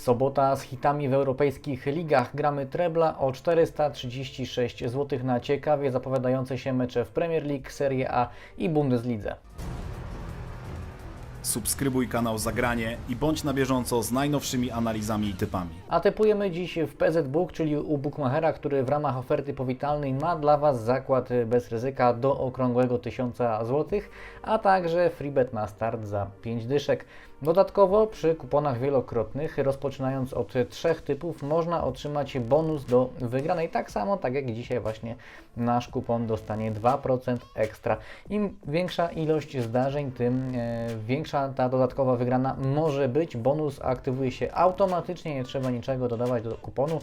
Sobota z hitami w europejskich ligach. Gramy trebla o 436 zł na ciekawie zapowiadające się mecze w Premier League, Serie A i Bundeslidze. Subskrybuj kanał Zagranie i bądź na bieżąco z najnowszymi analizami i typami. A typujemy dziś w PZ Book, czyli u Bookmachera, który w ramach oferty powitalnej ma dla Was zakład bez ryzyka do okrągłego 1000 zł, a także freebet na start za 5 dyszek. Dodatkowo przy kuponach wielokrotnych, rozpoczynając od trzech typów, można otrzymać bonus do wygranej. Tak samo, tak jak dzisiaj właśnie nasz kupon dostanie 2% ekstra. Im większa ilość zdarzeń, tym e, większa ta dodatkowa wygrana może być. Bonus aktywuje się automatycznie, nie trzeba niczego dodawać do kuponu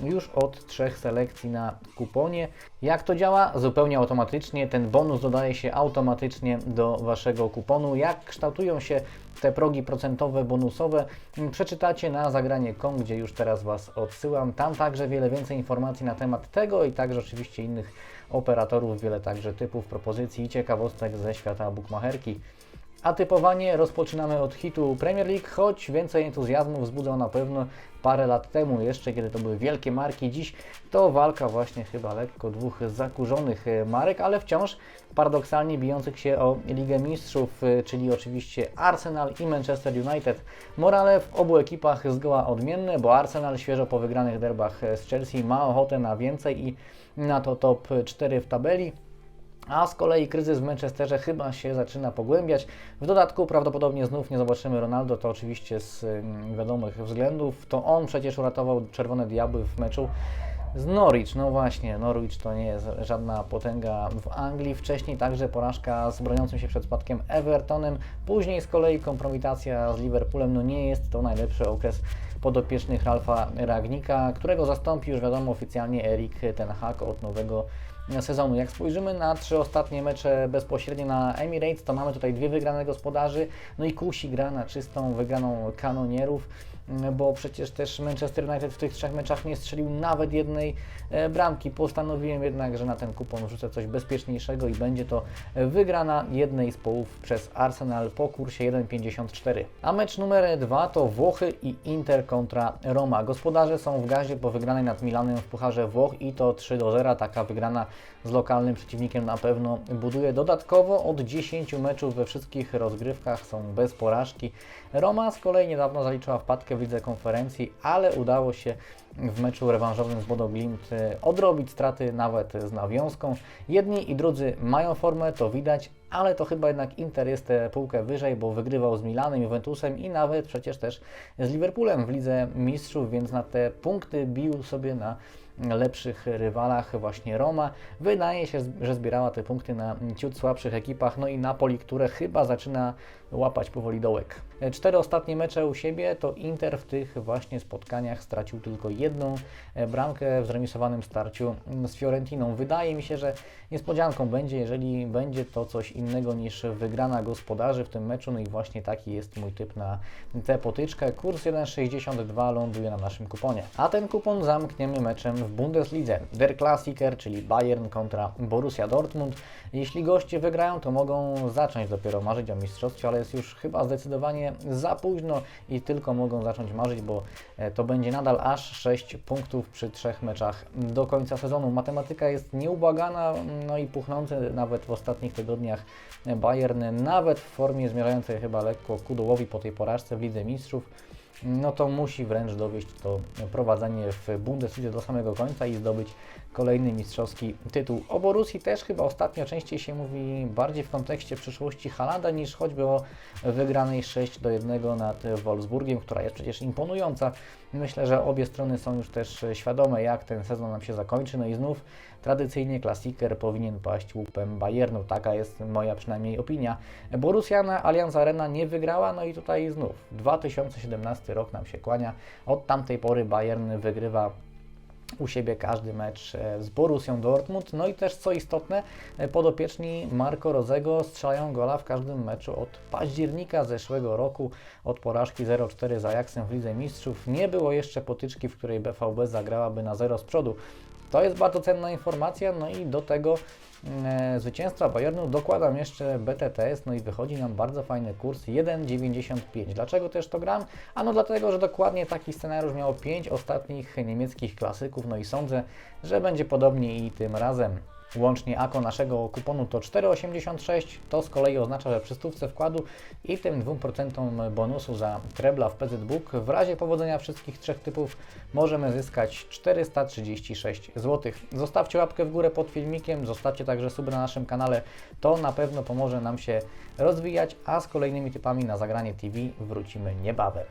już od trzech selekcji na kuponie. Jak to działa? Zupełnie automatycznie. Ten bonus dodaje się automatycznie do Waszego kuponu. Jak kształtują się te progi procentowe, bonusowe, przeczytacie na zagranie.com, gdzie już teraz Was odsyłam. Tam także wiele więcej informacji na temat tego i także oczywiście innych operatorów, wiele także typów, propozycji i ciekawostek ze świata bukmacherki. A typowanie rozpoczynamy od hitu Premier League, choć więcej entuzjazmu wzbudzał na pewno parę lat temu jeszcze, kiedy to były wielkie marki. Dziś to walka właśnie chyba lekko dwóch zakurzonych e, marek, ale wciąż paradoksalnie bijących się o Ligę Mistrzów, e, czyli oczywiście Arsenal i Manchester United. Morale w obu ekipach zgoła odmienne, bo Arsenal świeżo po wygranych derbach z Chelsea ma ochotę na więcej i na to top 4 w tabeli. A z kolei kryzys w Manchesterze chyba się zaczyna pogłębiać. W dodatku prawdopodobnie znów nie zobaczymy Ronaldo, to oczywiście z mm, wiadomych względów. To on przecież uratował Czerwone Diabły w meczu z Norwich. No właśnie, Norwich to nie jest żadna potęga w Anglii. Wcześniej także porażka z broniącym się przed spadkiem Evertonem. Później z kolei kompromitacja z Liverpoolem. No nie jest to najlepszy okres podopiecznych Ralfa Ragnika, którego zastąpi już wiadomo oficjalnie Erik Ten Hag od nowego sezonu. Jak spojrzymy na trzy ostatnie mecze bezpośrednio na Emirates, to mamy tutaj dwie wygrane gospodarzy, no i kusi gra na czystą wygraną kanonierów, bo przecież też Manchester United w tych trzech meczach nie strzelił nawet jednej e, bramki. Postanowiłem jednak, że na ten kupon wrzucę coś bezpieczniejszego i będzie to wygrana jednej z połów przez Arsenal po kursie 1,54. A mecz numer dwa to Włochy i Inter kontra Roma. Gospodarze są w gazie po wygranej nad Milanem w Pucharze Włoch i to 3 do 0. Taka wygrana z lokalnym przeciwnikiem na pewno buduje. Dodatkowo od 10 meczów we wszystkich rozgrywkach są bez porażki. Roma z kolei niedawno zaliczyła wpadkę w lidze konferencji, ale udało się w meczu rewanżowym z Bodo Glimt odrobić straty nawet z nawiązką. Jedni i drudzy mają formę, to widać, ale to chyba jednak Inter jest tę półkę wyżej, bo wygrywał z Milanem, Juventusem i nawet przecież też z Liverpoolem w Lidze Mistrzów, więc na te punkty bił sobie na lepszych rywalach właśnie Roma. Wydaje się, że zbierała te punkty na ciut słabszych ekipach, no i Napoli, które chyba zaczyna łapać powoli dołek. Cztery ostatnie mecze u siebie to Inter w tych właśnie spotkaniach stracił tylko jedną bramkę w zremisowanym starciu z Fiorentiną. Wydaje mi się, że niespodzianką będzie, jeżeli będzie to coś innego niż wygrana gospodarzy w tym meczu. No i właśnie taki jest mój typ na tę potyczkę. Kurs 1,62 ląduje na naszym kuponie. A ten kupon zamkniemy meczem w Bundeslidze. Der Klassiker, czyli Bayern kontra Borussia Dortmund. Jeśli goście wygrają, to mogą zacząć dopiero marzyć o mistrzostwie, ale jest już chyba zdecydowanie za późno i tylko mogą zacząć marzyć, bo to będzie nadal aż 6 punktów przy trzech meczach do końca sezonu. Matematyka jest nieubłagana, no i puchnący nawet w ostatnich tygodniach Bayern, nawet w formie zmierzającej chyba lekko ku dołowi po tej porażce w Lidze Mistrzów no to musi wręcz dowieść to prowadzenie w Bundeslidze do samego końca i zdobyć kolejny mistrzowski tytuł. O Borussii też chyba ostatnio częściej się mówi bardziej w kontekście przyszłości Halanda niż choćby o wygranej 6 do 1 nad Wolfsburgiem, która jest przecież imponująca. Myślę, że obie strony są już też świadome, jak ten sezon nam się zakończy. No i znów tradycyjnie klasiker powinien paść łupem Bayernu. Taka jest moja przynajmniej opinia. Borussia na Allianz Arena nie wygrała, no i tutaj znów 2017 rok nam się kłania. Od tamtej pory Bayern wygrywa u siebie każdy mecz z Borussią Dortmund. No i też co istotne, podopieczni Marco Rozego strzelają gola w każdym meczu od października zeszłego roku, od porażki 0-4 z Ajaxem w Lidze Mistrzów. Nie było jeszcze potyczki, w której BVB zagrałaby na 0 z przodu. To jest bardzo cenna informacja, no i do tego e, zwycięstwa Bayernu dokładam jeszcze BTTS, no i wychodzi nam bardzo fajny kurs 1,95. Dlaczego też to gram? Ano dlatego, że dokładnie taki scenariusz miało 5 ostatnich niemieckich klasyków, no i sądzę, że będzie podobnie i tym razem. Łącznie AKO naszego kuponu to 4,86, to z kolei oznacza, że przy stówce wkładu i tym 2% bonusu za trebla w PZ Book w razie powodzenia wszystkich trzech typów możemy zyskać 436 zł. Zostawcie łapkę w górę pod filmikiem, zostawcie także suby na naszym kanale, to na pewno pomoże nam się rozwijać, a z kolejnymi typami na Zagranie TV wrócimy niebawem.